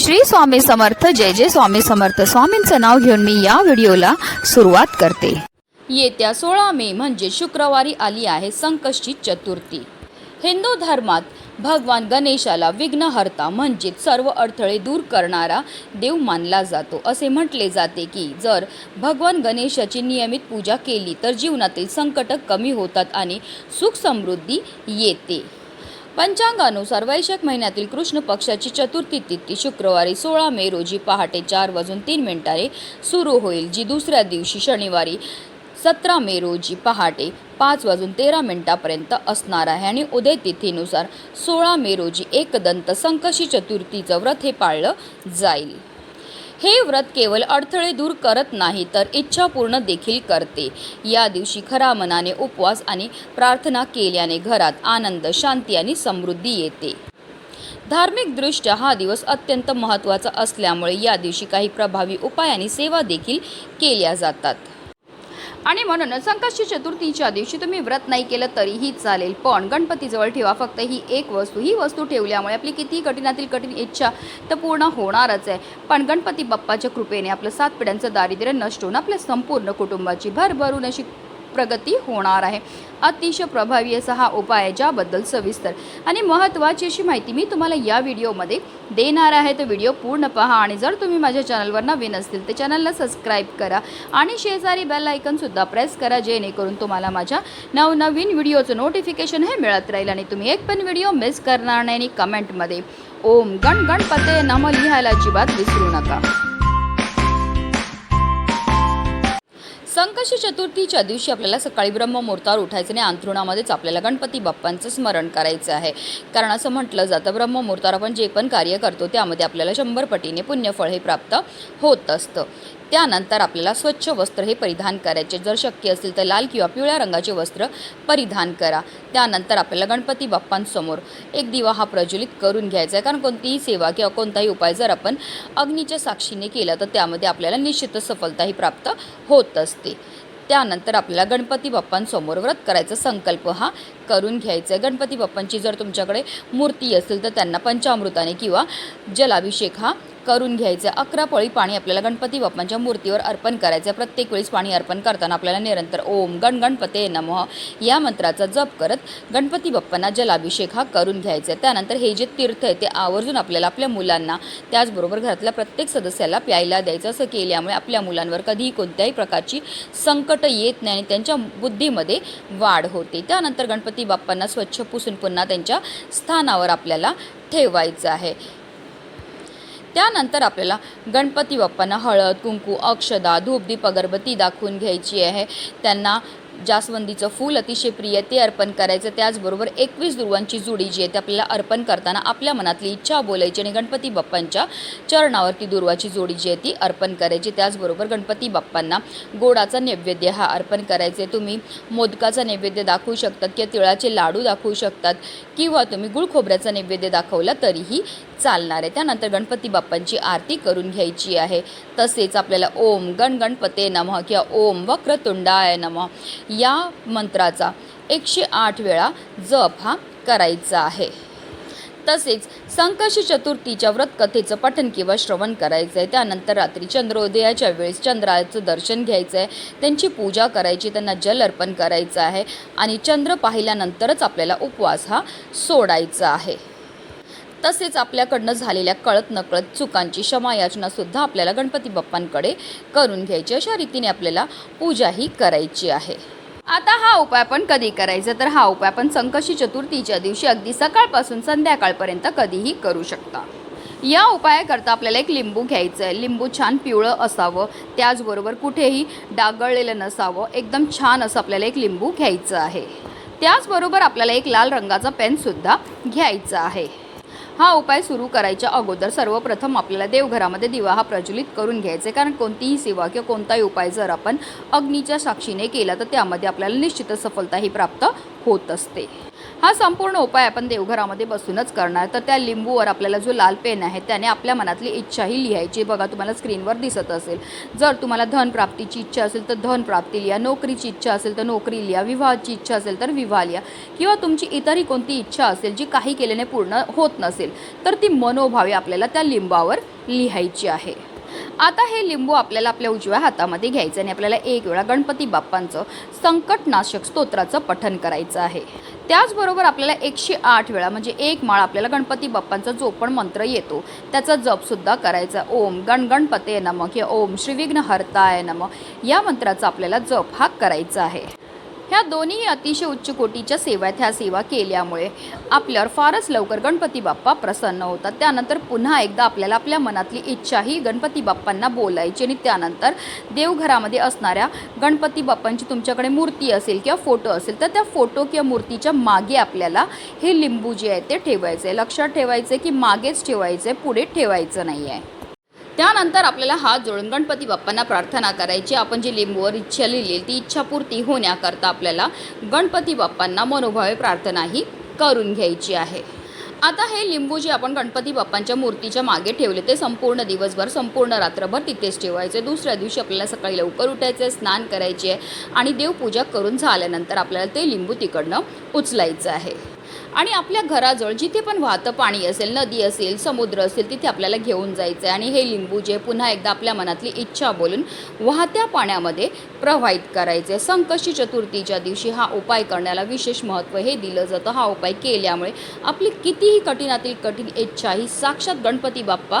श्री स्वामी समर्थ जय जय स्वामी समर्थ. स्वामींचं नाव घेऊन मी या व्हिडिओला सुरुवात करते. येत्या सोळा मे म्हणजे शुक्रवारी आली आहे संकष्टी चतुर्थी. हिंदू धर्मात भगवान गणेशाला विघ्नहर्ता म्हणजेच सर्व अडथळे दूर करणारा देव मानला जातो. असे म्हटले जाते की जर भगवान गणेशाची नियमित पूजा केली तर जीवनातील संकट कमी होतात आणि सुख समृद्धी येते. पंचांगानुसार वैशाख महिन्यातील कृष्ण पक्षाची चतुर्थी तिथी शुक्रवारी सोळा मे रोजी पहाटे चार वाजून तीन मिनिटाने सुरू होईल जी दुसऱ्या दिवशी शनिवारी सतरा मे रोजी पहाटे पाच वाजून तेरा मिनिटापर्यंत असणार आहे. आणि उदय तिथीनुसार सोळा मे रोजी एकदंत संकशी चतुर्थीचं व्रत हे पाळलं जाईल. हे व्रत केवळ अडथळे दूर करत नाही तर इच्छा पूर्ण देखील करते. या दिवशी खरा मनाने उपवास आणि प्रार्थना केल्याने घरात आनंद शांती आणि समृद्धी येते. धार्मिकदृष्ट्या हा दिवस अत्यंत महत्त्वाचा असल्यामुळे या दिवशी काही प्रभावी उपाय आणि सेवा देखील केल्या जातात. आणि म्हणून संकष्टी चतुर्थीच्या दिवशी तुम्ही व्रत नाही केलं तरीही चालेल. पण गणपतीजवळ ठेवा फक्त ही एक वस्तू. ही वस्तू ठेवल्यामुळे आपली किती कठीणातील कठीण इच्छा तर पूर्ण होणारच आहे. पण गणपती बाप्पाच्या कृपेने आपलं सात पिढ्यांचं दारिद्र्य नष्ट होऊन आपल्या संपूर्ण कुटुंबाची भरभरून अशी प्रगती होणार आहे. अतिशय प्रभावी असा हा उपाय आहे ज्याबद्दल सविस्तर आणि महत्त्वाची अशी माहिती मी तुम्हाला या व्हिडिओमध्ये देणार आहे. तर व्हिडिओ पूर्ण पहा आणि जर तुम्ही माझ्या चॅनलवर नवीन असतील तर चॅनलला सबस्क्राईब करा आणि शेजारी बेल आयकनसुद्धा प्रेस करा जेणेकरून तुम्हाला माझ्या नवनवीन व्हिडिओचं नोटिफिकेशन हे मिळत राहील आणि तुम्ही एक पण व्हिडिओ मिस करणार नाही आणि कमेंटमध्ये ओम गण गणपते नम लिहायला अजिबात विसरू नका. संकष्टी चतुर्थीच्या दिवशी आपल्याला सकाळी ब्रह्ममुहूर्तावर उठायचं आणि अंथरुणामध्येच आपल्याला गणपती बाप्पांचं स्मरण करायचं आहे. कारण असं म्हटलं जातं ब्रह्ममुहूर्तावर आपण जे पण कार्य करतो त्यामध्ये आपल्याला शंभर पटीने पुण्यफळ हे प्राप्त होत असतं. त्यानंतर आपल्याला स्वच्छ वस्त्र हे परिधान करायचे. जर शक्य असेल तर लाल किंवा पिवळ्या रंगाचे वस्त्र परिधान करा. त्यानंतर आपल्याला गणपती बाप्पांसमोर एक दिवा हा प्रज्वलित करून घ्यायचा आहे. कारण कोणतीही सेवा किंवा कोणताही उपाय जर आपण अग्नीच्या साक्षीने केला तर त्यामध्ये आपल्याला निश्चितच सफलताही प्राप्त होत असते. त्यानंतर आपल्याला गणपती बाप्पांसमोर व्रत करायचा संकल्प हा करून घ्यायचा आहे. गणपती बाप्पांची जर तुमच्याकडे मूर्ती असेल तर त्यांना पंचामृताने किंवा जलाभिषेक हा करून घ्यायचं. आहे अकरा पळी पाणी आपल्याला गणपती बाप्पांच्या मूर्तीवर अर्पण करायचं. आहे प्रत्येक वेळेस पाणी अर्पण करताना आपल्याला निरंतर ओम गण गणपते नमः या मंत्राचा जप करत गणपती बाप्पांना जलाभिषेक हा करून घ्यायचा. आहे त्यानंतर हे जे तीर्थ आहे ते आवर्जून आपल्याला आपल्या मुलांना त्याचबरोबर घरातल्या प्रत्येक सदस्याला प्यायला द्यायचं. असं केल्यामुळे आपल्या मुलांवर कधीही कोणत्याही प्रकारची संकट येत नाही आणि त्यांच्या बुद्धीमध्ये वाढ होते. त्यानंतर गणपती बाप्पांना स्वच्छ पुसून पुन्हा त्यांच्या स्थानावर आपल्याला ठेवायचं आहे. त्यानंतर आपल्याला गणपती बाप्पांना हळद कुंकू अक्षदा धूप दीप अगरबत्ती दाखवून घ्यायची आहे. त्यांना जास्वंदीचं फूल अतिशय प्रिय ते अर्पण करायचं. त्याचबरोबर एकवीस दुर्वांची जुडी जी आहे ती आपल्याला अर्पण करताना आपल्या मनातली इच्छा बोलायची आणि गणपती बाप्पांच्या चरणावरती दुर्वाची जोडी जी आहे ती अर्पण करायची. त्याचबरोबर गणपती बाप्पांना गोडाचा नैवेद्य हा अर्पण करायचे तुम्ही मोदकाचा नैवेद्य दाखवू शकतात किंवा तिळाचे लाडू दाखवू शकतात किंवा तुम्ही गुळ खोबऱ्याचा नैवेद्य दाखवला तरीही चालणार आहे. त्यानंतर गणपती बाप्पांची आरती करून घ्यायची आहे. तसेच आपल्याला ओम गण गणपते नमः किंवा ओम वक्रतुंडाय नमः. या मंत्राचा एकशे आठ वेळा जप हा करायचा आहे. तसेच संकष्टी चतुर्थीच्या व्रतकथेचं पठन किंवा श्रवण करायचं आहे त्यानंतर रात्री चंद्रोदयाच्या वेळेस चंद्राचं दर्शन घ्यायचं आहे त्यांची पूजा करायची त्यांना जल अर्पण करायचं आहे आणि चंद्र पाहिल्यानंतरच आपल्याला उपवास हा सोडायचा आहे. तसेच आपल्याकडनं झालेल्या कळत नकळत चुकांची क्षमायाचनासुद्धा आपल्याला गणपती बाप्पांकडे करून घ्यायची. अशा रीतीने आपल्याला पूजाही करायची आहे. आता हा उपाय आपण कधी करायचा? तर हा उपाय आपण संकष्टी चतुर्थीच्या दिवशी अगदी सकाळपासून संध्याकाळपर्यंत कधीही करू शकता. या उपायाकरता आपल्याला एक लिंबू घ्यायचं आहे लिंबू छान पिवळं असावं. त्याचबरोबर कुठेही डागळलेलं नसावं. एकदम छान असं आपल्याला एक लिंबू घ्यायचं आहे. त्याचबरोबर आपल्याला एक लाल रंगाचा पेनसुद्धा घ्यायचा आहे. हा उपाय सुरू करायच्या अगोदर सर्वप्रथम आपल्याला देवघरामध्ये दिवा हा प्रज्वलित करून घ्यायचा कारण कोणतीही सेवा किंवा कोणताही उपाय जर आपण अग्नीच्या साक्षीने केला तर त्यामध्ये आपल्याला निश्चितच सफलता ही प्राप्त होत असते. हा संपूर्ण उपाय आपण देवघरामध्ये बसूनच करणार. तर त्या लिंबूवर आपल्याला जो लाल पेन आहे त्याने आपल्या मनातली इच्छाही लिहायची. बघा तुम्हाला स्क्रीनवर दिसत असेल. जर तुम्हाला धन प्राप्तीची इच्छा असेल तर धन प्राप्ती लिहा. नोकरीची इच्छा असेल तर नोकरी लिहा. विवाहाची इच्छा असेल तर विवाह लिहा. किंवा तुमची इतरही कोणती इच्छा असेल जी काही केल्याने पूर्ण होत नसेल तर ती मनोभावे आपल्याला त्या लिंबावर लिहायची आहे. आता हे लिंबू आपल्याला आपल्या उजव्या हातामध्ये घ्यायचं आणि आपल्याला एक वेळा गणपती बाप्पांचं संकटनाशक स्तोत्राचं पठन करायचं आहे. त्याचबरोबर आपल्याला एकशे आठ वेळा म्हणजे एक माळ आपल्याला गणपती बाप्पांचा जो पण मंत्र येतो त्याचा जपसुद्धा करायचा. ओम गण गणपते नम किंवा ओम श्रीविघ्न हरताय नम. या मंत्राचा आपल्याला जप हा करायचा आहे. ह्या दोन्ही अतिशय उच्च कोटीच्या सेवा आहेत ह्या सेवा केल्यामुळे आपल्यावर फारच लवकर गणपती बाप्पा प्रसन्न होतात. त्यानंतर पुन्हा एकदा आपल्याला आपल्या मनातली इच्छाही गणपती बाप्पांना बोलायची आणि त्यानंतर देवघरामध्ये असणाऱ्या गणपती बाप्पांची तुमच्याकडे मूर्ती असेल किंवा फोटो असेल तर त्या फोटो किंवा मूर्तीच्या मागे आपल्याला हे लिंबू जे आहे ते ठेवायचं आहे लक्षात ठेवायचं आहे की मागेच ठेवायचं आहे पुढे ठेवायचं नाही आहे त्यानंतर आपल्याला हात जोडून गणपती बाप्पांना प्रार्थना करायची. आपण जी लिंबूवर इच्छा लिहिली ती इच्छापूर्ती होण्याकरता आपल्याला गणपती बाप्पांना मनोभावे प्रार्थनाही करून घ्यायची आहे. आता हे लिंबू जे आपण गणपती बाप्पांच्या मूर्तीच्या मागे ठेवले ते संपूर्ण दिवसभर संपूर्ण रात्रभर तिथेच ठेवायचे. दुसऱ्या दिवशी आपल्याला सकाळी लवकर उठायचं आहे स्नान करायचे आहे आणि देवपूजा करून झाल्यानंतर आपल्याला ते लिंबू तिकडनं उचलायचं आहे. आणि आपल्या घराजवळ जिथे पण वाहतं पाणी असेल नदी असेल समुद्र असेल तिथे आपल्याला घेऊन जायचं आहे. आणि हे लिंबू जे पुन्हा एकदा आपल्या मनातली इच्छा बोलून वाहत्या पाण्यामध्ये प्रवाहित करायचे संकष्टी चतुर्थीच्या दिवशी हा उपाय करण्याला विशेष महत्त्व हे दिलं जातं. हा उपाय केल्यामुळे आपली कितीही कठीणातील कठीण इच्छा ही साक्षात गणपती बाप्पा